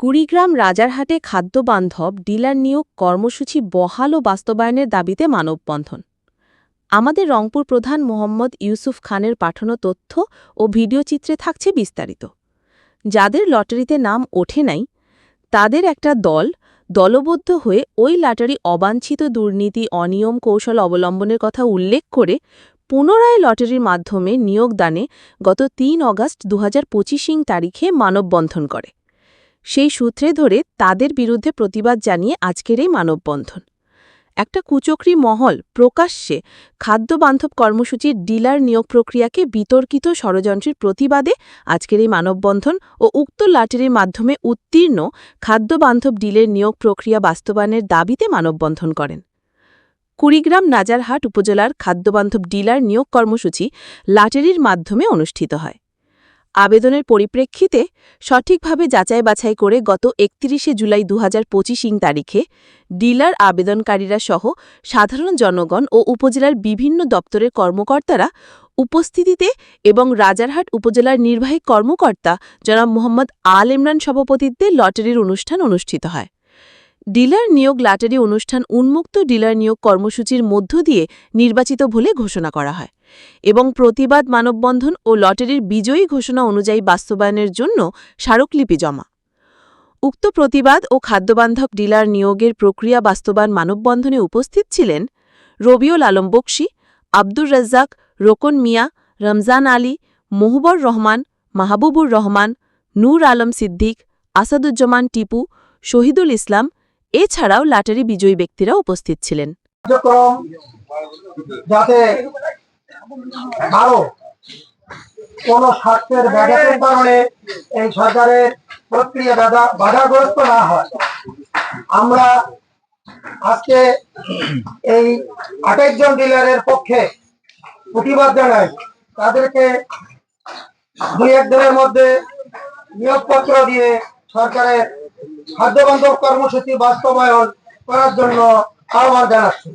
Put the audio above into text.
Kurigram রাজারহাটে খাদ্যবান্ধব dealer নিয়োগ কর্মসূচি বহাল ও বাস্তবায়নের দাবিতে মানববন্ধন। আমাদের রংপুর প্রধান মোহাম্মদ ইউসুফ খানের পাঠানো তথ্য ও ভিডিওচিত্রে থাকছে বিস্তারিত। যাদের লটারিতে নাম ওঠে নাই, তাদের একটা দল দলবদ্ধ হয়ে ওই লটারি অবাঞ্ছিত দুর্নীতি, অনিয়ম কৌশল অবলম্বনের কথা উল্লেখ করে পুনরায় লটারির মাধ্যমে নিয়োগদানে গত তিন অগাস্ট দু ইং তারিখে মানববন্ধন করে। সেই সূত্রে ধরে তাদের বিরুদ্ধে প্রতিবাদ জানিয়ে আজকের এই মানববন্ধন। একটা কুচক্রি মহল প্রকাশ্যে খাদ্যবান্ধব কর্মসূচির ডিলার নিয়োগ প্রক্রিয়াকে বিতর্কিত ষড়যন্ত্রের প্রতিবাদে আজকের এই মানববন্ধন ও উক্ত লাটারির মাধ্যমে উত্তীর্ণ খাদ্যবান্ধব ডিলের নিয়োগ প্রক্রিয়া বাস্তবায়নের দাবিতে মানববন্ধন করেন। কুড়িগ্রাম নাজারহাট উপজেলার খাদ্যবান্ধব ডিলার নিয়োগ কর্মসূচি লাটারির মাধ্যমে অনুষ্ঠিত হয়। আবেদনের পরিপ্রেক্ষিতে সঠিকভাবে যাচাই বাছাই করে গত একত্রিশে জুলাই দু হাজার তারিখে ডিলার আবেদনকারীরা সহ সাধারণ জনগণ ও উপজেলার বিভিন্ন দপ্তরের কর্মকর্তারা উপস্থিতিতে এবং রাজারহাট উপজেলার নির্বাহী কর্মকর্তা জনাব মোহাম্মদ আল ইমরান সভাপতিত্বে লটারির অনুষ্ঠান অনুষ্ঠিত হয়। ডিলার নিয়োগ লাটারি অনুষ্ঠান উন্মুক্ত ডিলার নিয়োগ কর্মসূচির মধ্য দিয়ে নির্বাচিত বলে ঘোষণা করা হয় এবং প্রতিবাদ, মানববন্ধন ও লটারির বিজয়ী ঘোষণা অনুযায়ী বাস্তবায়নের জন্য স্মারকলিপি জমা। উক্ত প্রতিবাদ ও খাদ্যবান্ধব ডিলার নিয়োগের প্রক্রিয়া বাস্তবায়ন মানববন্ধনে উপস্থিত ছিলেন রবিউল আলম বক্সি, আব্দুর রাজ্জাক, রোকন মিয়া, রমজান আলী, মহুবর রহমান, মাহবুবুর রহমান, নূর আলম সিদ্দিক, আসাদুজ্জামান টিপু, শহীদুল ইসলাম এছাড়াও লাটারি বিজয়ী ব্যক্তিরা উপস্থিত ছিলেন। যাতে কোন স্বার্থের ব্যাঘাতের কারণে এই সরকারের প্রক্রিয়া বাধাগ্রস্ত না হয়। আমরা আজকে এই আঠাইশ জন ডিলারের পক্ষে প্রতিবাদ জানাই। তাদেরকে দুই এক দিনের মধ্যে নিয়োগপত্র দিয়ে সরকারের খাদ্যবান্ধব কর্মসূচি বাস্তবায়ন করার জন্য আহ্বান জানাচ্ছি।